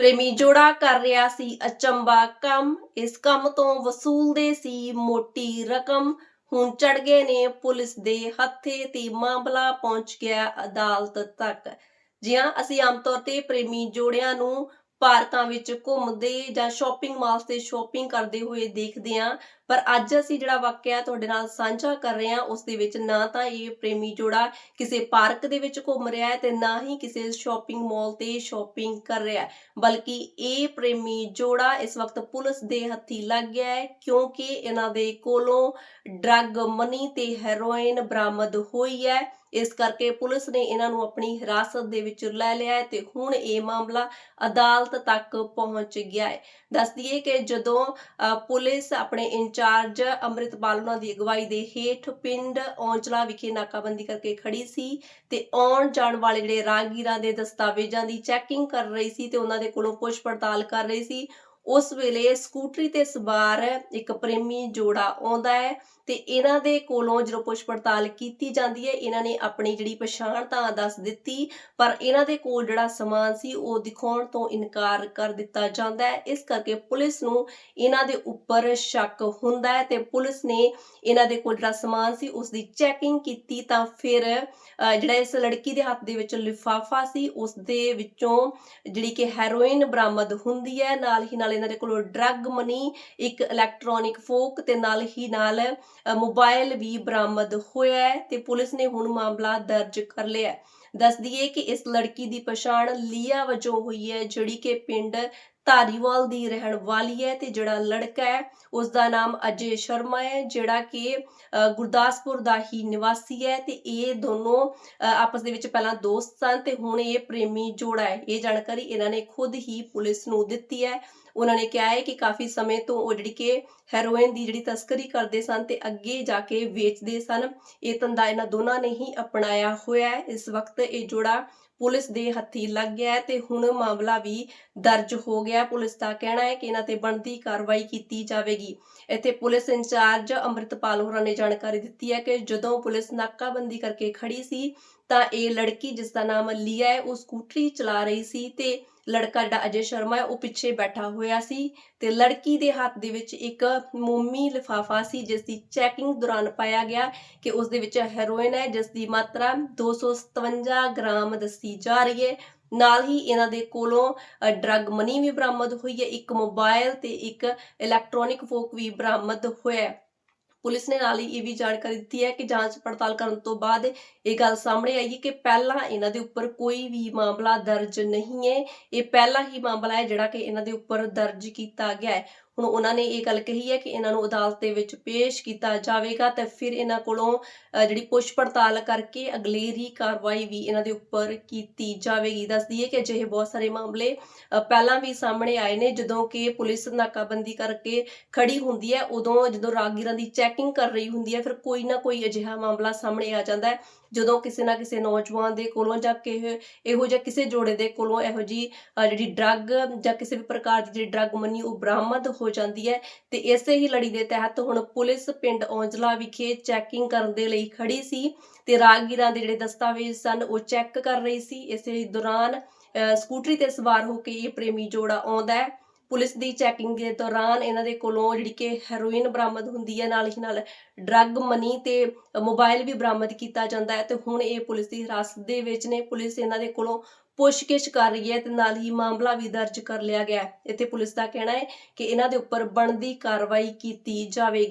ਪ੍ਰੇਮੀ ਜੋੜਾ ਕਰ ਰਿਹਾ ਸੀ ਅਚੰਬਾ ਕੰਮ। ਇਸ ਕੰਮ ਤੋਂ ਵਸੂਲਦੇ ਸੀ ਮੋਟੀ ਰਕਮ। ਹੁਣ ਚੜ ਗਏ ਨੇ ਪੁਲਿਸ ਦੇ ਹੱਥੇ ਤੇ ਮਾਮਲਾ ਪਹੁੰਚ ਗਿਆ ਅਦਾਲਤ ਤੱਕ। ਜੀ ਹਾਂ ਅਸੀਂ ਆਮ ਤੌਰ ਤੇ ਪ੍ਰੇਮੀ ਜੋੜਿਆਂ ਨੂੰ ਪਾਰਕਾਂ ਵਿੱਚ ਘੁੰਮਦੇ ਜਾਂ ਸ਼ਾਪਿੰਗ ਮਾਲਸ ਤੇ ਸ਼ਾਪਿੰਗ ਕਰਦੇ ਹੋਏ ਦੇਖਦੇ ਹਾਂ। ਪਰ ਅੱਜ ਅਸੀਂ ਜਿਹੜਾ ਵਾਕਿਆ ਤੁਹਾਡੇ ਨਾਲ ਸਾਂਝਾ ਕਰ ਰਹੇ ਹਾਂ, ਉਸ ਦੇ ਵਿੱਚ ਨਾ ਤਾਂ ਇਹ ਪ੍ਰੇਮੀ ਜੋੜਾ ਕਿਸੇ ਪਾਰਕ ਦੇ ਵਿੱਚ ਘੁੰਮ ਰਿਹਾ ਹੈ ਤੇ ਨਾ ਹੀ ਕਿਸੇ ਸ਼ਾਪਿੰਗ ਮਾਲ ਤੇ ਸ਼ਾਪਿੰਗ ਕਰ ਰਿਹਾ ਹੈ। ਬਲਕਿ ਇਹ ਪ੍ਰੇਮੀ ਜੋੜਾ ਇਸ ਵਕਤ ਪੁਲਿਸ ਦੇ ਹੱਥੀ ਲੱਗ ਗਿਆ ਹੈ, ਕਿਉਂਕਿ ਇਹਨਾਂ ਦੇ ਕੋਲੋਂ ਡਰੱਗ ਮਨੀ ਤੇ ਹੈਰੋਇਨ ਬਰਾਮਦ ਹੋਈ ਹੈ। ਇਸ ਕਰਕੇ ਪੁਲਿਸ ਨੇ ਇਹਨਾਂ ਨੂੰ ਆਪਣੀ ਹਿਰਾਸਤ ਦੇ ਵਿੱਚ ਲੈ ਲਿਆ ਹੈ ਤੇ ਹੁਣ ਇਹ ਮਾਮਲਾ ਅਦਾਲਤ ਤੱਕ ਪਹੁੰਚ ਗਿਆ ਹੈ। ਦੱਸ ਦਈਏ ਕਿ ਜਦੋਂ ਅ, ਪੁਲਿਸ ਆਪਣੇ ਇੰਚਾਰਜ ਅੰਮ੍ਰਿਤਪਾਲ ਉਹਨਾਂ ਦੀ ਅਗਵਾਈ ਦੇ ਹੇਠ ਪਿੰਡ ਔਂਚਲਾ ਵਿਖੇ ਨਾਕਾਬੰਦੀ ਕਰਕੇ ਖੜੀ ਸੀ ਤੇ ਆਉਣ ਜਾਣ ਵਾਲੇ ਜਿਹੜੇ ਰਾਹਗੀਰਾਂ ਦੇ ਦਸਤਾਵੇਜ਼ਾਂ ਦੀ ਚੈਕਿੰਗ ਕਰ ਰਹੀ ਸੀ ਤੇ ਉਹਨਾਂ ਦੇ ਕੋਲੋਂ ਪੁੱਛ ਪੜਤਾਲ ਕਰ ਰਹੀ ਸੀ ਉਸ ਵੇਲੇ ਸਕੂਟਰੀ ਤੇ ਸਵਾਰ ਇੱਕ ਪ੍ਰੇਮੀ ਜੋੜਾ ਆਉਂਦਾ ਹੈ ਤੇ ਇਹਨਾਂ ਦੇ ਕੋਲੋਂ ਜਦੋਂ ਪੁੱਛ ਪੜਤਾਲ ਕੀਤੀ ਜਾਂਦੀ ਹੈ, ਇਹਨਾਂ ਨੇ ਆਪਣੀ ਜਿਹੜੀ ਪਛਾਣ ਤਾਂ ਦੱਸ ਦਿੱਤੀ, ਪਰ ਇਹਨਾਂ ਦੇ ਕੋਲ ਜਿਹੜਾ ਸਮਾਨ ਸੀ ਉਹ ਦਿਖਾਉਣ ਤੋਂ ਇਨਕਾਰ ਕਰ ਦਿੱਤਾ ਜਾਂਦਾ ਹੈ। ਇਸ ਕਰਕੇ ਪੁਲਿਸ ਨੂੰ ਇਹਨਾਂ ਦੇ ਉੱਪਰ ਸ਼ੱਕ ਹੁੰਦਾ ਹੈ ਤੇ ਪੁਲਿਸ ਨੇ ਇਹਨਾਂ ਦੇ ਕੋਲ ਜਿਹੜਾ ਸਮਾਨ ਸੀ ਉਸ ਦੀ ਚੈਕਿੰਗ ਕੀਤੀ ਤਾਂ ਫਿਰ ਜਿਹੜਾ ਇਸ ਲੜਕੀ ਦੇ ਹੱਥ ਦੇ ਵਿੱਚ ਲਿਫਾਫਾ ਸੀ, ਉਸ ਦੇ ਵਿੱਚੋਂ ਜਿਹੜੀ ਕਿ ਹੈਰੋਇਨ ਬਰਾਮਦ ਹੁੰਦੀ ਹੈ, ਨਾਲ ਹੀ ਨਾਲ ਇਹਨਾਂ ਦੇ ਕੋਲੋਂ ਡਰੱਗ ਮਨੀ ਇੱਕ ਇਲੈਕਟ੍ਰੋਨਿਕ ਫੋਕ ਤੇ ਨਾਲ ਹੀ ਨਾਲ ਅ, ਮੋਬਾਈਲ ਵੀ ਬਰਾਮਦ ਹੋਇਆ ਹੈ ਤੇ ਪੁਲਿਸ ਨੇ ਹੁਣ ਮਾਮਲਾ ਦਰਜ ਕਰ ਲਿਆ ਹੈ। ਦੱਸ ਦਈਏ ਕਿ ਇਸ ਲੜਕੀ ਦੀ ਪਛਾਣ ਲੀਆ ਵਜੋਂ ਹੋਈ ਹੈ ਜਿਹੜੀ ਕਿ ਪਿੰਡ ਧਾਰੀਵਾਲ ਦੀ ਰਹਿਣ ਵਾਲੀ ਹੈ ਤੇ ਜਿਹੜਾ ਲੜਕਾ ਹੈ ਉਸ ਦਾ ਨਾਮ ਅਜੇ ਸ਼ਰਮਾ ਹੈ, ਜਿਹੜਾ ਕਿ ਗੁਰਦਾਸਪੁਰ ਦਾ ਹੀ ਨਿਵਾਸੀ ਹੈ ਤੇ ਇਹ ਦੋਨੋਂ ਆਪਸ ਦੇ ਵਿੱਚ ਪਹਿਲਾਂ ਦੋਸਤ ਸਨ ਤੇ ਹੁਣ ਇਹ ਪ੍ਰੇਮੀ ਜੋੜਾ ਹੈ। ਇਹ ਜਾਣਕਾਰੀ ਇਹਨਾਂ ਨੇ ਖੁਦ ਹੀ ਪੁਲਿਸ ਨੂੰ ਦਿੱਤੀ ਹੈ। ਉਹਨਾਂ ਨੇ ਕਿਹਾ ਹੈ ਕਿ ਕਾਫੀ ਸਮੇਂ ਤੋਂ ਉਹ ਜਿਹੜੀ ਕਿ ਹੈਰੋਇਨ ਦੀ ਜਿਹੜੀ ਤਸਕਰੀ ਕਰਦੇ ਸਨ ਤੇ ਅੱਗੇ ਜਾ ਕੇ ਵੇਚਦੇ ਸਨ। ਇਹ ਧੰਦਾ ਇਹਨਾਂ ਦੋਨਾਂ ਨੇ ਹੀ ਅਪਣਾਇਆ ਹੋਇਆ ਹੈ। ਇਸ ਵਕਤ ਇਹ ਜੋੜਾ ਪੁਲਿਸ ਦੇ ਹੱਥੀ ਲੱਗ ਗਿਆ ਤੇ ਹੁਣ ਮਾਮਲਾ ਵੀ ਦਰਜ ਹੋ ਗਿਆ। ਪੁਲਿਸ ਦਾ ਕਹਿਣਾ ਹੈ ਕਿ ਇਹਨਾਂ ਤੇ ਬਣਦੀ ਕਾਰਵਾਈ ਕੀਤੀ ਜਾਵੇਗੀ। ਇੱਥੇ ਪੁਲਿਸ ਇੰਚਾਰਜ ਅੰਮ੍ਰਿਤਪਾਲ ਹੋਰਾਂ ਨੇ ਜਾਣਕਾਰੀ ਦਿੱਤੀ ਹੈ ਕਿ ਜਦੋਂ ਪੁਲਿਸ ਨਾਕਾਬੰਦੀ ਕਰਕੇ ਖੜੀ ਸੀ ਤਾਂ ਇਹ ਲੜਕੀ ਜਿਸ ਦਾ ਨਾਮ ਲੀਆ ਹੈ, ਉਹ ਸਕੂਟਰੀ ਚਲਾ ਰਹੀ ਸੀ ਤੇ ਲੜਕਾ ਜਿਹੜਾ ਅਜੇ ਸ਼ਰਮਾ ਹੈ, ਉਹ ਪਿੱਛੇ ਬੈਠਾ ਹੋਇਆ ਸੀ ਤੇ ਲੜਕੀ ਦੇ ਹੱਥ ਦੇ ਵਿੱਚ ਇੱਕ ਮੋਮੀ ਲਿਫਾਫਾ ਸੀ, ਜਿਸ ਦੀ ਚੈਕਿੰਗ ਦੌਰਾਨ ਪਾਇਆ ਗਿਆ ਕਿ ਉਸ ਦੇ ਵਿੱਚ ਹੈਰੋਇਨ ਹੈ, ਜਿਸ ਦੀ ਮਾਤਰਾ 257 ਗ੍ਰਾਮ ਦੱਸੀ ਜਾ ਰਹੀ ਹੈ। ਨਾਲ ਹੀ ਇਹਨਾਂ ਦੇ ਕੋਲੋਂ ਡਰੱਗ ਮਨੀ ਵੀ ਬਰਾਮਦ ਹੋਈ ਹੈ, ਇੱਕ ਮੋਬਾਈਲ ਤੇ ਇੱਕ ਇਲੈਕਟ੍ਰੋਨਿਕ ਫੋਕ ਵੀ ਬਰਾਮਦ ਹੋਇਆ ਪੁਲਿਸ ਨੇ ਨਾਲ ਹੀ ਇਹ ਵੀ ਜਾਣਕਾਰੀ ਦਿੱਤੀ ਹੈ ਕਿ ਜਾਂਚ ਪੜਤਾਲ ਕਰਨ ਤੋਂ ਬਾਅਦ ਇਹ ਗੱਲ ਸਾਹਮਣੇ ਆਈ ਹੈ ਕਿ ਪਹਿਲਾਂ ਇਹਨਾਂ ਦੇ ਉੱਪਰ ਕੋਈ ਵੀ ਮਾਮਲਾ ਦਰਜ ਨਹੀਂ ਹੈ। ਇਹ ਪਹਿਲਾ ਹੀ ਮਾਮਲਾ ਹੈ ਜਿਹੜਾ ਕਿ ਇਹਨਾਂ ਦੇ ਉੱਪਰ ਦਰਜ ਕੀਤਾ ਗਿਆ ਹੈ। ਹੁਣ ਉਹਨਾਂ ਨੇ ਇਹ ਗੱਲ ਕਹੀ ਹੈ ਕਿ ਇਹਨਾਂ ਨੂੰ ਅਦਾਲਤ ਦੇ ਵਿੱਚ ਪੇਸ਼ ਕੀਤਾ ਜਾਵੇਗਾ ਤੇ ਫਿਰ ਇਹਨਾਂ ਕੋਲੋਂ ਜਿਹੜੀ ਪੁੱਛ ਪੜਤਾਲ ਕਰਕੇ ਅਗਲੇਰੀ ਕਾਰਵਾਈ ਵੀ ਇਹਨਾਂ ਦੇ ਉੱਪਰ ਕੀਤੀ ਜਾਵੇਗੀ। ਦੱਸਦੀ ਦਈਏ ਕਿ ਅਜਿਹੇ ਬਹੁਤ ਸਾਰੇ ਮਾਮਲੇ ਪਹਿਲਾਂ ਵੀ ਸਾਹਮਣੇ ਆਏ ਨੇ, ਜਦੋਂ ਕਿ ਪੁਲਿਸ ਨਾਕਾਬੰਦੀ ਕਰਕੇ ਖੜੀ ਹੁੰਦੀ ਹੈ, ਉਦੋਂ ਜਦੋਂ ਰਾਗੀਰਾਂ ਦੀ ਚੈਕਿੰਗ ਕਰ ਰਹੀ ਹੁੰਦੀ ਹੈ, ਫਿਰ ਕੋਈ ਨਾ ਕੋਈ ਅਜਿਹਾ ਮਾਮਲਾ ਸਾਹਮਣੇ ਆ ਜਾਂਦਾ ਹੈ। ਜਦੋਂ ਕਿਸੇ ਨਾ ਕਿਸੇ ਨੌਜਵਾਨ ਦੇ ਕੋਲੋਂ ਜਾਂ ਕਿ ਇਹੋ ਜਿਹਾ ਕਿਸੇ ਜੋੜੇ ਦੇ ਕੋਲੋਂ ਇਹੋ ਜੀ ਜਿਹੜੀ ਡਰੱਗ ਜਾਂ ਕਿਸੇ ਵੀ ਪ੍ਰਕਾਰ ਦੀ ਜਿਹੜੀ ਡਰੱਗ ਮਨੀ ਉਹ ਬਰਾਮਦ ਹੋ ਜਾਂਦੀ ਹੈ ਤੇ ਇਸੇ ਹੀ ਲੜੀ ਦੇ ਤਹਿਤ ਹੁਣ ਪੁਲਿਸ ਪਿੰਡ ਔਂਜਲਾ ਵਿਖੇ ਚੈਕਿੰਗ ਕਰਨ ਦੇ ਲਈ ਖੜੀ ਸੀ ਤੇ ਰਾਗੀਰਾਂ ਦੇ ਜਿਹੜੇ ਦਸਤਾਵੇਜ਼ ਸਨ ਉਹ ਚੈੱਕ ਕਰ ਰਹੀ ਸੀ। ਇਸੇ ਦੌਰਾਨ ਸਕੂਟਰੀ ਤੇ ਸਵਾਰ ਹੋ ਕੇ ਇਹ ਪ੍ਰੇਮੀ ਜੋੜਾ ਆਉਂਦਾ ਹੈ। ਪੁਲਿਸ ਦੀ ਚੈਕਿੰਗ ਦੇ ਦੌਰਾਨ ਇਹਨਾਂ ਦੇ ਕੋਲੋਂ ਜਿਹੜੀ ਕਿ ਹੈਰੋਇਨ ਬਰਾਮਦ ਹੁੰਦੀ ਹੈ, ਨਾਲ ਹੀ ਨਾਲ ਡਰੱਗ ਮਨੀ ਤੇ ਮੋਬਾਈਲ ਵੀ ਬਰਾਮਦ ਕੀਤਾ ਜਾਂਦਾ ਹੈ ਤੇ ਹੁਣ ਇਹ ਪੁਲਿਸ ਦੀ ਹਿਰਾਸਤ ਦੇ ਵਿੱਚ ਨੇ। ਪੁਲਿਸ ਇਹਨਾਂ ਦੇ ਕੋਲੋਂ ਪੁੱਛਗਿੱਛ ਕਰ ਰਹੀ ਹੈ ਤੇ ਨਾਲ ਹੀ ਮਾਮਲਾ ਵੀ ਦਰਜ ਕਰ ਲਿਆ ਗਿਆ ਹੈ। ਇੱਥੇ ਪੁਲਿਸ ਦਾ ਕਹਿਣਾ ਹੈ ਕਿ ਇਹਨਾਂ ਦੇ ਉੱਪਰ ਬਣਦੀ ਕਾਰਵਾਈ ਕੀਤੀ ਜਾਵੇਗੀ।